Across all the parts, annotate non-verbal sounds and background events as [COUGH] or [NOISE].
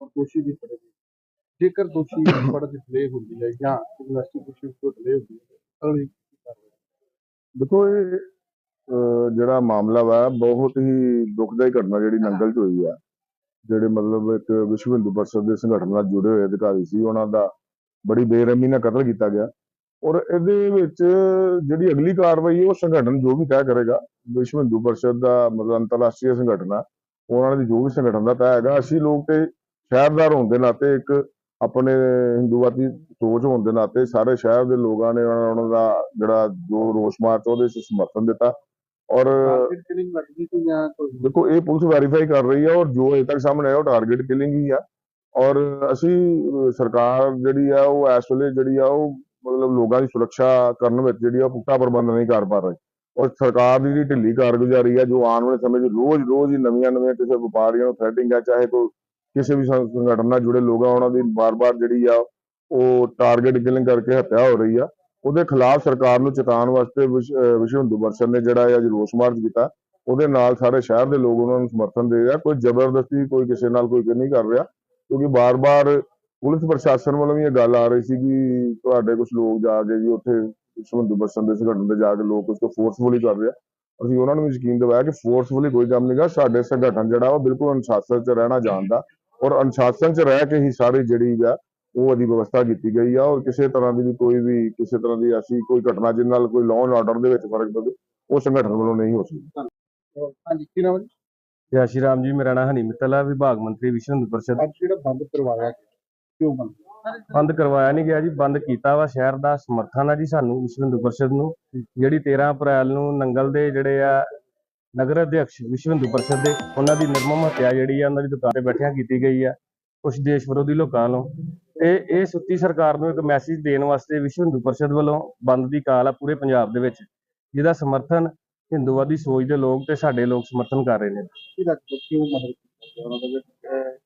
ਔਰ ਦੋਸ਼ੀ ਦੀ ਫੜੇ ਗਈ ਜੇਕਰ ਦੋਸ਼ੀ [COUGHS] ਦੀ ਡਿਲੇ ਹੁੰਦੀ ਹੈ ਜਾਂ ਇਨਵੈਸਟੀਗੇਸ਼ਨ ਤੋਂ ਡਿਲੇ ਹੁੰਦੀ ਹੈ ਅਗਲੀ ਦੇਖੋ ਇਹ ਜਿਹੜਾ ਮਾਮਲਾ ਵਾ ਬਹੁਤ ਹੀ ਦੁਖਦਾਈ ਘਟਨਾ ਜਿਹੜੀ ਨੰਗਲ 'ਚ ਹੋਈ ਆ। ਜਿਹੜੇ ਮਤਲਬ ਇੱਕ ਵਿਸ਼ਵ ਹਿੰਦੂ ਪਰਿਸ਼ਦ ਦੇ ਸੰਗਠਨ ਨਾਲ ਜੁੜੇ ਹੋਏ ਅਧਿਕਾਰੀ ਸੀ ਉਹਨਾਂ ਦਾ ਬੜੀ ਬੇਰਹਿਮੀ ਨਾਲ ਕਤਲ ਕੀਤਾ ਗਿਆ। ਔਰ ਇਹਦੇ ਵਿੱਚ ਜਿਹੜੀ ਅਗਲੀ ਕਾਰਵਾਈ ਉਹ ਸੰਗਠਨ ਜੋ ਵੀ ਤੈਅ ਕਰੇਗਾ ਵਿਸ਼ਵ ਹਿੰਦੂ ਪਰਿਸ਼ਦ ਦਾ ਮਤਲਬ ਅੰਤਰਰਾਸ਼ਟਰੀ ਸੰਗਠਨ ਆ ਉਹਨਾਂ ਦੀ ਜੋ ਵੀ ਸੰਗਠਨ ਦਾ ਤੈਅ ਹੈਗਾ ਅਸੀਂ ਲੋਕ ਤੇ ਸ਼ਹਿਰਦਾਰ ਹੋਣ ਦੇ ਨਾਤੇ ਇੱਕ ਆਪਣੇ ਹਿੰਦੂਵਾਦੀ ਸੋਚ ਹੋਣ ਦੇ ਨਾਤੇ ਸਾਰੇ ਸ਼ਹਿਰ ਦੇ ਲੋਕਾਂ ਨੇ ਉਹਨਾਂ ਦਾ ਜਿਹੜਾ ਜੋ ਰੋਸ ਮਾਰਚ ਉਹਦੇ 'ਚ ਸਮਰਥਨ ਦਿੱਤਾ। ਔਰ ਦੇਖੋ ਇਹ ਪੁਲਿਸ ਵੈਰੀਫਾਈ ਕਰ ਰਹੀ ਹੈ ਔਰ ਜੋ ਅਜੇ ਤੱਕ ਸਾਹਮਣੇ ਆਇਆ ਉਹ ਟਾਰਗੇਟ ਕਿਲਿੰਗ ਹੀ ਆ। ਔਰ ਅਸੀਂ ਸਰਕਾਰ ਜਿਹੜੀ ਆ ਉਹ ਇਸ ਵੇਲੇ ਜਿਹੜੀ ਆ ਉਹ ਮਤਲਬ ਲੋਕਾਂ ਦੀ ਸੁਰੱਖਿਆ ਕਰਨ ਵਿੱਚ ਜਿਹੜੀ ਆ ਉਹ ਪੁਖਤਾ ਪ੍ਰਬੰਧ ਨਹੀਂ ਕਰ ਪਾ ਰਹੀ। ਔਰ ਸਰਕਾਰ ਦੀ ਜਿਹੜੀ ਢਿੱਲੀ ਕਾਰਗੁਜ਼ਾਰੀ ਆ ਜੋ ਆਉਣ ਵਾਲੇ ਸਮੇਂ 'ਚ ਰੋਜ਼-ਰੋਜ਼ ਹੀ ਨਵੀਆਂ-ਨਵੀਆਂ ਕਿਸੇ ਵਪਾਰੀਆਂ ਨੂੰ ਥ੍ਰੈਟਿੰਗ ਆ ਚਾਹੇ ਕੋਈ ਕਿਸੇ ਵੀ ਸੰਗਠਨ ਨਾਲ ਜੁੜੇ ਲੋਕ ਆ, ਉਹਨਾਂ ਦੀ ਬਾਰ-ਬਾਰ ਜਿਹੜੀ ਆ, ਉਹ ਟਾਰਗੇਟ ਕਿਲਿੰਗ ਕਰਕੇ ਹੱਤਿਆ ਹੋ ਰਹੀ ਆ। ਉਹਦੇ ਖਿਲਾਫ ਸਰਕਾਰ ਨੂੰ ਚੇਤਾਉਣ ਵਾਸਤੇ ਵਿਸ਼- ਵਿਸ਼ਵ ਹਿੰਦੂ ਪਰਿਸ਼ਦ ਨੇ ਜਿਹੜਾ ਇਹ ਅੱਜ ਰੋਸ ਮਾਰਚ ਕੀਤਾ, ਉਹਦੇ ਨਾਲ ਸਾਰੇ ਸ਼ਹਿਰ ਦੇ ਲੋਕ ਉਹਨਾਂ ਨੂੰ ਸਮਰਥਨ ਦੇ ਰਿਹਾ ਕੋਈ ਜ਼ਬਰਦਸਤੀ, ਕੋਈ ਕਿਸੇ ਨਾਲ ਕੋਈ ਨਹੀਂ ਕਰ ਰਿਹਾ, ਕਿਉਂਕਿ ਬਾਰ-ਬਾਰ ਪੁਲਿਸ ਪ੍ਰਸ਼ਾਸਨ ਵੱਲੋਂ ਵੀ ਇਹ ਗੱਲ ਆ ਰਹੀ ਸੀ ਕਿ ਤੁਹਾਡੇ ਕੁਝ ਲੋਕ ਜਾ ਕੇ ਜੀ ਉੱਥੇ ਵਿਸ਼ਵ ਹਿੰਦੂ ਪਰਿਸ਼ਦ ਦੇ ਸੰਗਠਨ ਤੇ ਜਾ ਕੇ ਲੋਕ ਉਸ ਤੋਂ ਫੋਰਸਫੁਲੀ ਕਰ ਰਿਹਾ ਅਸੀਂ ਉਹਨਾਂ ਨੂੰ ਵੀ ਯਕੀਨ ਦਿਵਾਇਆ ਕਿ ਫੋਰਸਫੁਲੀ ਕੋਈ ਕੰਮ ਨਹੀਂਗਾ ਸਾਡੇ ਸੰਗਠਨ ਜਿਹੜਾ, ਉਹ ਬਿਲਕੁਲ ਅਨੁਸ਼ਾਸਨ 'ਚ ਰਹਿਣਾ ਜਾਣਦਾ। ਔਰ ਅਨੁਸ਼ਾਸਨ 'ਚ ਰਹਿ ਕੇ ਹੀ ਸਾਰੀ ਜਿਹੜੀ ਆ ਉਹ ਉਹਦੀ ਵਿਵਸਥਾ ਕੀਤੀ ਗਈ ਆ ਔਰ ਕਿਸੇ ਤਰ੍ਹਾਂ ਦੀ ਵੀ ਕੋਈ ਵੀ ਕਿਸੇ ਤਰ੍ਹਾਂ ਦੀ ਐਸੀ ਕੋਈ ਘਟਨਾ ਜਿਹਦੇ ਨਾਲ ਕੋਈ ਲਾਅ ਐਂਡ ਆਰਡਰ ਦੇ ਵਿੱਚ ਫ਼ਰਕ ਪਵੇ ਉਹ ਸੰਗਠਨ ਵੱਲੋਂ ਨਹੀਂ ਹੋ ਸਕਦੀ। ਹਾਂਜੀ ਕੀ ਨਾਮ ਜੀ? ਜੈ ਸ਼੍ਰੀ ਰਾਮ ਜੀ ਮੇਰਾ ਨਾਮ ਹਨੀ ਮਿੱਤਲ ਹੈ ਵਿਭਾਗ ਮੰਤਰੀ ਵਿਸ਼ਵ ਹਿੰਦੂ ਪਰਿਸ਼ਦ। ਅੱਜ ਜਿਹੜਾ ਬੰਦ ਕਰਵਾਇਆ ਕਿਉਂ ਬੰਦ? ਬੰਦ ਕਰਵਾਇਆ ਨਹੀਂ ਗਿਆ ਜੀ ਬੰਦ ਕੀਤਾ ਵਾ ਸ਼ਹਿਰ ਦਾ ਸਮਰਥਨ ਆ ਜੀ ਸਾਨੂੰ ਵਿਸ਼ਵ ਹਿੰਦੂ ਪਰਿਸ਼ਦ ਨੂੰ। ਜਿਹੜੀ 13 ਅਪ੍ਰੈਲ ਨੂੰ ਨੰਗਲ ਦੇ ਜਿਹੜੇ ਆ ਨਗਰ ਅਧਿਕਸ਼ ਵਿਸ਼ਵ ਹਿੰਦੂ ਪਰਿਸ਼ਦ ਦੇ ਉਹਨਾਂ ਦੀ ਨਿਰਮਮ ਹੱਤਿਆ ਜਿਹੜੀ ਆ, ਉਹਨਾਂ ਦੀ ਦੁਕਾਨ ਤੇ ਬੈਠਿਆਂ ਕੀਤੀ ਗਈ ਆ ਕੁਝ ਦੇਸ਼ ਵਿਰੋਧੀ ਲੋਕਾਂ ਵੱਲੋਂ। ਤੇ ਇਹ ਸੁੱਤੀ ਸਰਕਾਰ ਨੂੰ ਇੱਕ ਮੈਸੇਜ ਦੇਣ ਵਾਸਤੇ ਵਿਸ਼ਵ ਹਿੰਦੂ ਪਰਿਸ਼ਦ ਵੱਲੋਂ ਬੰਦ ਦੀ ਕਾਲ ਆ ਪੂਰੇ ਪੰਜਾਬ ਦੇ ਵਿੱਚ, ਜਿਹਦਾ ਸਮਰਥਨ ਹਿੰਦੂਵਾਦੀ ਸੋਚ ਦੇ ਲੋਕ ਤੇ ਸਾਡੇ ਲੋਕ ਸਮਰਥਨ ਕਰ ਰਹੇ ਨੇ। ਕੀ ਲੱਗਦਾ ਕਿਉਂ ਮਦਦ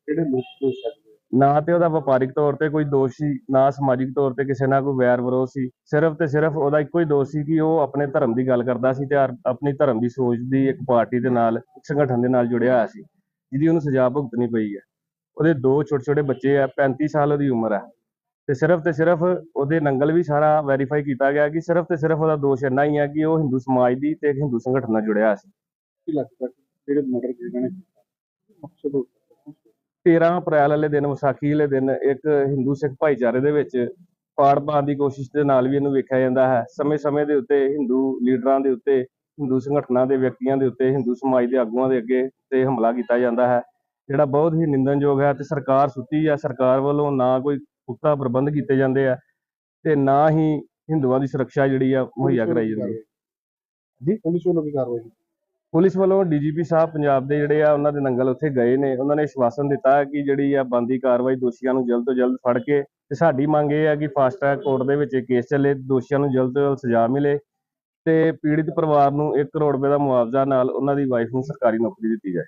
ਕਿਹੜੇ ਲੋਕ ਹੋ ਸਕਦੇ ਨਾ ਤੇ ਉਹਦਾ ਵਪਾਰਿਕ ਤੌਰ ਤੇ ਕੋਈ ਦੋਸ਼ ਸੀ, ਨਾ ਸਮਾਜਿਕ ਤੌਰ ਤੇ ਕਿਸੇ ਨਾਲ ਕੋਈ ਵੈਰ ਵਿਰੋਧ ਸੀ। ਸਿਰਫ ਤੇ ਸਿਰਫ ਉਹਦਾ ਇੱਕੋ ਹੀ ਦੋਸ਼ ਸੀ ਕਿ ਉਹ ਆਪਣੇ ਧਰਮ ਦੀ ਗੱਲ ਕਰਦਾ ਸੀ ਤੇ ਆਰ- ਆਪਣੀ ਧਰਮ ਦੀ ਸੋਚ ਦੀ ਇੱਕ ਪਾਰਟੀ ਦੇ ਨਾਲ, ਇੱਕ ਸੰਗਠਨ ਦੇ ਨਾਲ ਜੁੜਿਆ ਹੋਇਆ ਸੀ, ਜਿਹਦੀ ਉਹਨੂੰ ਸਜ਼ਾ ਭੁਗਤਣੀ ਪਈ ਹੈ। ਉਹਦੇ ਦੋ ਛੋਟੇ ਛੋਟੇ ਬੱਚੇ ਆ 35 ਸਾਲ ਉਹਦੀ ਉਮਰ ਹੈ। ਤੇ ਸਿਰਫ ਤੇ ਸਿਰਫ ਉਹਦੇ ਨੰਗਲ ਵੀ ਸਾਰਾ ਵੈਰੀਫਾਈ ਕੀਤਾ ਗਿਆ ਕਿ ਸਿਰਫ ਤੇ ਸਿਰਫ ਉਹਦਾ ਦੋਸ਼ ਇੰਨਾ ਹੀ ਹੈ ਕਿ ਉਹ ਹਿੰਦੂ ਸਮਾਜ ਦੀ ਤੇ ਇੱਕ ਹਿੰਦੂ ਸੰਗਠਨ ਨਾਲ ਜੁੜਿਆ ਹੋਇਆ ਸੀ। ਕੀ ਲੱਗਦਾ ਕਿ ਜਿਹੜੇ ਮਰਡਰ ਜਿਹਨਾਂ ਨੇ ਕੀਤਾ ਮਕਸਦ ਹੋ ਸਕਦਾ 13 ਅਪ੍ਰੈਲ ਵਾਲੇ ਦਿਨ ਵਿਸਾਖੀ ਵਾਲੇ ਦਿਨ ਇੱਕ ਹਿੰਦੂ ਸਿੱਖ ਭਾਈਚਾਰੇ ਦੇ ਵਿੱਚ ਪਾੜ ਪਾਉਣ ਦੀ ਕੋਸ਼ਿਸ਼ ਦੇ ਨਾਲ ਵੀ ਇਹਨੂੰ ਵੇਖਿਆ ਜਾਂਦਾ ਹੈ। ਸਮੇਂ-ਸਮੇਂ ਦੇ ਉੱਤੇ ਹਿੰਦੂ ਲੀਡਰਾਂ ਦੇ ਉੱਤੇ ਹਿੰਦੂ ਸੰਗਠਨਾਂ ਦੇ ਵਿਅਕਤੀਆਂ ਦੇ ਉੱਤੇ ਹਿੰਦੂ ਸਮਾਜ ਦੇ ਆਗੂਆਂ ਦੇ ਅੱਗੇ ਤੇ ਹਮਲਾ ਕੀਤਾ ਜਾਂਦਾ ਹੈ। ਜਿਹੜਾ ਬਹੁਤ ਹੀ ਨਿੰਦਣਯੋਗ ਹੈ ਤੇ ਸਰਕਾਰ ਸੁੱਤੀ ਆ ਸਰਕਾਰ ਵੱਲੋਂ ਨਾ ਕੋਈ ਪੁਖਤਾ ਪ੍ਰਬੰਧ ਕੀਤੇ ਜਾਂਦੇ ਆ ਤੇ ਨਾ ਹੀ ਹਿੰਦੂਆਂ ਦੀ ਸੁਰੱਖਿਆ ਜਿਹੜੀ ਆ ਮੁਹੱਈਆ ਕਰਾਈ ਜਾਂਦੀ ਹੈ। ਜੀ ਪੁਲਿਸ ਵੱਲੋਂ ਕੀ ਕਾਰਵਾਈ? ਪੁਲਿਸ ਵੱਲੋਂ ਡੀਜੀਪੀ ਸਾਹਿਬ ਪੰਜਾਬ ਦੇ ਜਿਹੜੇ ਆ, ਉਹਨਾਂ ਦੇ ਨੰਗਲ ਉੱਥੇ ਗਏ ਨੇ। ਉਹਨਾਂ ਨੇ ਆਸ਼ਵਾਸਨ ਦਿੱਤਾ ਕਿ ਜਿਹੜੀ ਆ ਬੰਦੀ ਕਾਰਵਾਈ ਦੋਸ਼ੀਆਂ ਨੂੰ ਜਲਦ ਤੋਂ ਜਲਦ ਫੜ ਕੇ ਤੇ ਸਾਡੀ ਮੰਗ ਇਹ ਹੈ ਕਿ ਫਾਸਟ ਟਰੈਕ ਕੋਰਟ ਦੇ ਵਿੱਚ ਇਹ ਕੇਸ ਚੱਲੇ, ਦੋਸ਼ੀਆਂ ਨੂੰ ਜਲਦ ਤੋਂ ਜਲਦ ਸਜ਼ਾ ਮਿਲੇ ਤੇ ਪੀੜਿਤ ਪਰਿਵਾਰ ਨੂੰ 1 ਕਰੋੜ ਰੁਪਏ ਦਾ ਮੁਆਵਜ਼ਾ ਨਾਲ ਉਹਨਾਂ ਦੀ ਵਾਈਫ ਨੂੰ ਸਰਕਾਰੀ ਨੌਕਰੀ ਦਿੱਤੀ ਜਾਏ।